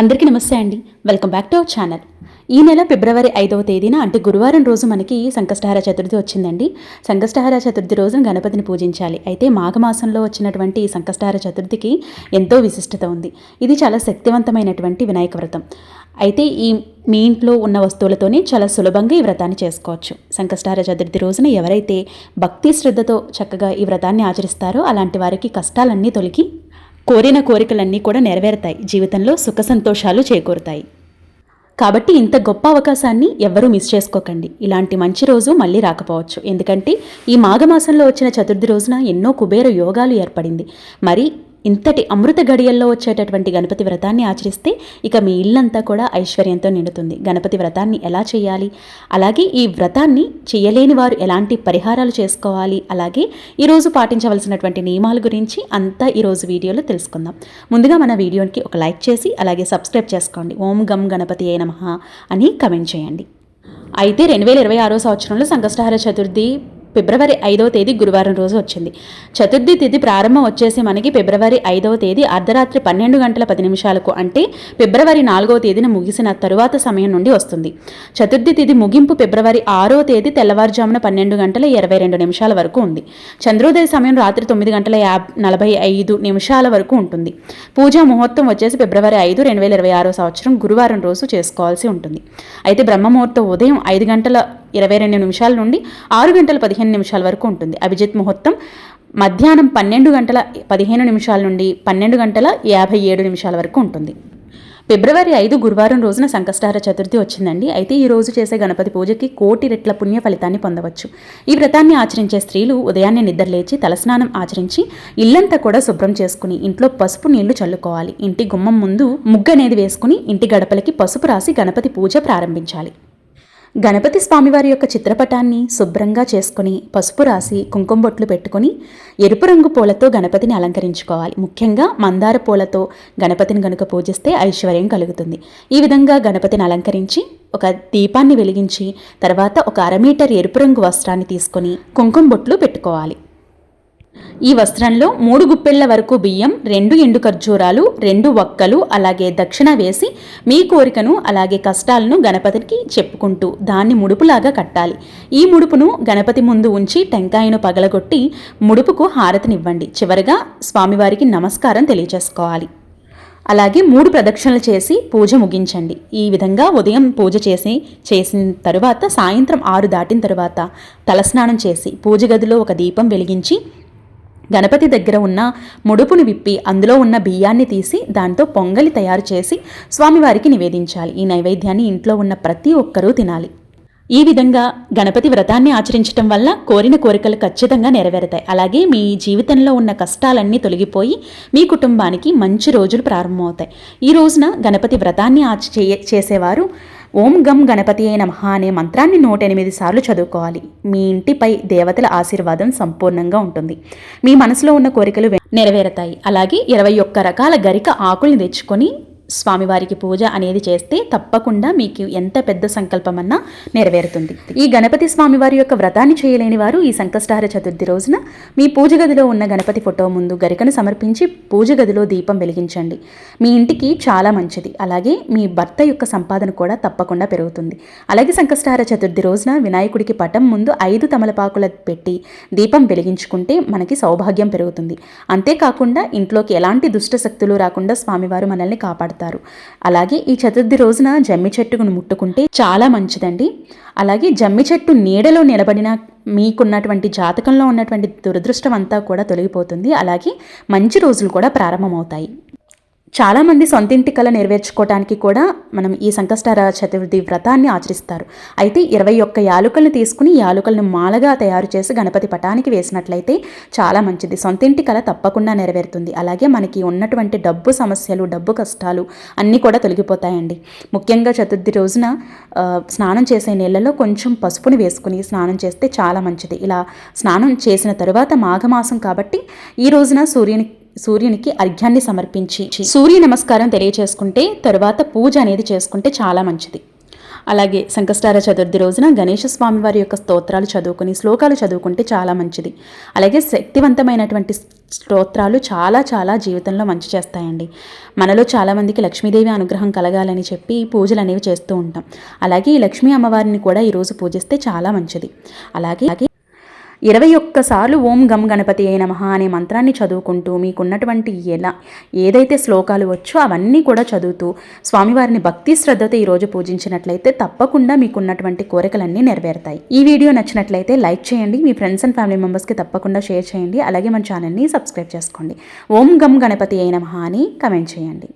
అందరికీ నమస్తే అండి. Welcome back to our channel. ఈ నెల ఫిబ్రవరి ఐదవ తేదీన అంటే గురువారం రోజు మనకి సంకష్టహార చతుర్థి వచ్చిందండి. సంకష్టహార చతుర్థి రోజున గణపతిని పూజించాలి. అయితే మాఘమాసంలో వచ్చినటువంటి ఈ సంకష్టహార చతుర్థికి ఎంతో విశిష్టత ఉంది. ఇది చాలా శక్తివంతమైనటువంటి వినాయక వ్రతం. అయితే ఈ మీ ఇంట్లో ఉన్న వస్తువులతోనే చాలా సులభంగా ఈ వ్రతాన్ని చేసుకోవచ్చు. సంకష్టహార చతుర్థి రోజున ఎవరైతే భక్తి శ్రద్ధతో చక్కగా ఈ వ్రతాన్ని ఆచరిస్తారో అలాంటి వారికి కష్టాలన్నీ తొలగి కోరిన కోరికలన్నీ కూడా నెరవేరుతాయి. జీవితంలో సుఖ సంతోషాలు చేకూరుతాయి. కాబట్టి ఇంత గొప్ప అవకాశాన్ని ఎవ్వరూ మిస్ చేసుకోకండి. ఇలాంటి మంచి రోజు మళ్ళీ రాకపోవచ్చు. ఎందుకంటే ఈ మాఘమాసంలో వచ్చిన చతుర్థి రోజున ఎన్నో కుబేర యోగాలు ఏర్పడింది. మరి ఇంతటి అమృత గడియల్లో వచ్చేటటువంటి గణపతి వ్రతాన్ని ఆచరిస్తే ఇక మీ ఇల్లంతా కూడా ఐశ్వర్యంతో నిండుతుంది. గణపతి వ్రతాన్ని ఎలా చేయాలి? అలాగే ఈ వ్రతాన్ని చేయలేని వారు ఎలాంటి పరిహారాలు చేసుకోవాలి? అలాగే ఈరోజు పాటించవలసినటువంటి నియమాల గురించి అంతా ఈరోజు వీడియోలో తెలుసుకుందాం. ముందుగా మన వీడియోకి ఒక లైక్ చేసి అలాగే సబ్స్క్రైబ్ చేసుకోండి. ఓం గం గణపతి ఏ నమ అని కమెంట్ చేయండి. అయితే రెండు వేల ఇరవై ఆరో సంవత్సరంలో సంకష్టహార చతుర్థి ఫిబ్రవరి ఐదవ తేదీ గురువారం రోజు వచ్చింది. చతుర్థి తిథి ప్రారంభం వచ్చేసి మనకి ఫిబ్రవరి ఐదవ తేదీ అర్ధరాత్రి పన్నెండు గంటల పది నిమిషాలకు అంటే ఫిబ్రవరి నాలుగవ తేదీన ముగిసిన తరువాత సమయం నుండి వస్తుంది. చతుర్థి తిథి ముగింపు ఫిబ్రవరి ఆరో తేదీ తెల్లవారుజామున పన్నెండు గంటల ఇరవై రెండు నిమిషాల వరకు ఉంది. చంద్రోదయ సమయం రాత్రి తొమ్మిది గంటల యాబ్ నలభై ఐదు నిమిషాల వరకు ఉంటుంది. పూజా ముహూర్తం వచ్చేసి ఫిబ్రవరి ఐదు రెండు వేల ఇరవై ఆరో సంవత్సరం గురువారం రోజు చేసుకోవాల్సి ఉంటుంది. అయితే బ్రహ్మముహూర్తం ఉదయం ఐదు గంటల ఇరవై రెండు నిమిషాల నుండి ఆరు గంటల పదిహేను నిమిషాల వరకు ఉంటుంది. అభిజిత్ ముహూర్తం మధ్యాహ్నం పన్నెండు గంటల పదిహేను నిమిషాల నుండి పన్నెండు గంటల యాభై ఏడు నిమిషాల వరకు ఉంటుంది. ఫిబ్రవరి ఐదు గురువారం రోజున సంకష్టార చతుర్థి వచ్చిందండి. అయితే ఈ రోజు చేసే గణపతి పూజకి కోటి రెట్ల పుణ్య ఫలితాన్ని పొందవచ్చు. ఈ వ్రతాన్ని ఆచరించే స్త్రీలు ఉదయాన్నే నిద్రలేచి తలస్నానం ఆచరించి ఇల్లంతా కూడా శుభ్రం చేసుకుని ఇంట్లో పసుపు నీళ్ళు చల్లుకోవాలి. ఇంటి గుమ్మం ముందు ముగ్గు అనేది వేసుకుని ఇంటి గడపలకి పసుపు రాసి గణపతి పూజ ప్రారంభించాలి. గణపతి స్వామివారి యొక్క చిత్రపటాన్ని శుభ్రంగా చేసుకుని పసుపు రాసి కుంకుమ బొట్లు పెట్టుకుని ఎరుపు రంగు పూలతో గణపతిని అలంకరించుకోవాలి. ముఖ్యంగా మందార పూలతో గణపతిని గనుక పూజిస్తే ఐశ్వర్యం కలుగుతుంది. ఈ విధంగా గణపతిని అలంకరించి ఒక దీపాన్ని వెలిగించి తర్వాత ఒక అర మీటర్ ఎరుపు రంగు వస్త్రాన్ని తీసుకొని కుంకుమ బొట్లు పెట్టుకోవాలి. ఈ వస్త్రంలో మూడు గుప్పెళ్ళ వరకు బియ్యం రెండు ఎండు ఖర్జూరాలు రెండు వక్కలు అలాగే దక్షిణ వేసి మీ కోరికను అలాగే కష్టాలను గణపతికి చెప్పుకుంటూ దాన్ని ముడుపులాగా కట్టాలి. ఈ ముడుపును గణపతి ముందు ఉంచి టెంకాయను పగలగొట్టి ముడుపుకు హారతినివ్వండి. చివరిగా స్వామివారికి నమస్కారం తెలియజేసుకోవాలి. అలాగే మూడు ప్రదక్షిణలు చేసి పూజ ముగించండి. ఈ విధంగా ఉదయం పూజ చేసి చేసిన తరువాత సాయంత్రం ఆరు దాటిన తరువాత తలస్నానం చేసి పూజ గదిలో ఒక దీపం వెలిగించి గణపతి దగ్గర ఉన్న ముడుపును విప్పి అందులో ఉన్న బియ్యాన్ని తీసి దాంతో పొంగలి తయారు చేసి స్వామివారికి నివేదించాలి. ఈ నైవేద్యాన్ని ఇంట్లో ఉన్న ప్రతి ఒక్కరూ తినాలి. ఈ విధంగా గణపతి వ్రతాన్ని ఆచరించడం వల్ల కోరిన కోరికలు ఖచ్చితంగా నెరవేరుతాయి. అలాగే మీ జీవితంలో ఉన్న కష్టాలన్నీ తొలగిపోయి మీ కుటుంబానికి మంచి రోజులు ప్రారంభమవుతాయి. ఈ రోజున గణపతి వ్రతాన్ని ఆచ చేసేవారు ఓం గం గణపతి అయిన మహా అనే మంత్రాన్ని నూట ఎనిమిది సార్లు చదువుకోవాలి. మీ ఇంటిపై దేవతల ఆశీర్వాదం సంపూర్ణంగా ఉంటుంది. మీ మనసులో ఉన్న కోరికలు నెరవేరుతాయి నెరవేరతాయి. అలాగే ఇరవై ఒక్క రకాల గరిక ఆకుల్ని తెచ్చుకొని స్వామివారికి పూజ అనేది చేస్తే తప్పకుండా మీకు ఎంత పెద్ద సంకల్పమన్నా నెరవేరుతుంది. ఈ గణపతి స్వామివారి యొక్క వ్రతాన్ని చేయలేని వారు ఈ సంకష్టహార చతుర్థి రోజున మీ పూజ గదిలో ఉన్న గణపతి ఫోటో ముందు గరికను సమర్పించి పూజ గదిలో దీపం వెలిగించండి. మీ ఇంటికి చాలా మంచిది. అలాగే మీ భర్త యొక్క సంపాదన కూడా తప్పకుండా పెరుగుతుంది. అలాగే సంకష్టహార చతుర్థి రోజున వినాయకుడికి పటం ముందు ఐదు తమలపాకుల పెట్టి దీపం వెలిగించుకుంటే మనకి సౌభాగ్యం పెరుగుతుంది. అంతేకాకుండా ఇంట్లోకి ఎలాంటి దుష్ట శక్తులు రాకుండా స్వామివారు మనల్ని కాపాడుతారు. అలాగే ఈ చతుర్థి రోజున జమ్మి చెట్టును ముట్టుకుంటే చాలా మంచిదండి. అలాగే జమ్మి చెట్టు నీడలో నిలబడిన మీకున్నటువంటి జాతకంలో ఉన్నటువంటి దురదృష్టం అంతా కూడా తొలగిపోతుంది. అలాగే మంచి రోజులు కూడా ప్రారంభమవుతాయి. చాలామంది సొంతింటి కళ నెరవేర్చుకోవడానికి కూడా మనం ఈ సంకష్టార చతుర్థి వ్రతాన్ని ఆచరిస్తారు. అయితే ఇరవై ఒక్క యాలుకలను తీసుకుని యాలుకలను మాలగా తయారు చేసి గణపతి పటానికి వేసినట్లయితే చాలా మంచిది. సొంతింటి కళ తప్పకుండా నెరవేరుతుంది. అలాగే మనకి ఉన్నటువంటి డబ్బు సమస్యలు డబ్బు కష్టాలు అన్నీ కూడా తొలగిపోతాయండి. ముఖ్యంగా చతుర్థి రోజున స్నానం చేసే నీళ్ళలో కొంచెం పసుపుని వేసుకుని స్నానం చేస్తే చాలా మంచిది. ఇలా స్నానం చేసిన తరువాత మాఘమాసం కాబట్టి ఈ రోజున సూర్యుని సూర్యునికి అర్ఘ్యాన్ని సమర్పించి. సూర్య నమస్కారం తెలియచేసుకుంటే తరువాత పూజ అనేది చేసుకుంటే చాలా మంచిది. అలాగే సంకష్టార చతుర్థి రోజున గణేష స్వామి వారి యొక్క స్తోత్రాలు చదువుకుని శ్లోకాలు చదువుకుంటే చాలా మంచిది. అలాగే శక్తివంతమైనటువంటి స్తోత్రాలు చాలా చాలా జీవితంలో మంచి చేస్తాయండి. మనలో చాలామందికి లక్ష్మీదేవి అనుగ్రహం కలగాలని చెప్పి పూజలు అనేవి చేస్తూ ఉంటాం. అలాగే ఈ లక్ష్మీ అమ్మవారిని కూడా ఈరోజు పూజిస్తే చాలా మంచిది. అలాగే అలాగే ఇరవై ఒక్కసార్లు ఓం గం గణపతి అయిన మహా అనే మంత్రాన్ని చదువుకుంటూ మీకున్నటువంటి ఎలా ఏదైతే శ్లోకాలు వచ్చో అవన్నీ కూడా చదువుతూ స్వామివారిని భక్తి శ్రద్ధతో ఈరోజు పూజించినట్లయితే తప్పకుండా మీకున్నటువంటి కోరికలన్నీ నెరవేరుతాయి. ఈ వీడియో నచ్చినట్లయితే లైక్ చేయండి మీ ఫ్రెండ్స్ అండ్ ఫ్యామిలీ మెంబర్స్కి తప్పకుండా షేర్ చేయండి అలాగే మన ఛానల్ని సబ్స్క్రైబ్ చేసుకోండి. ఓం గం గణపతి అయిన మహా అని కమెంట్ చేయండి.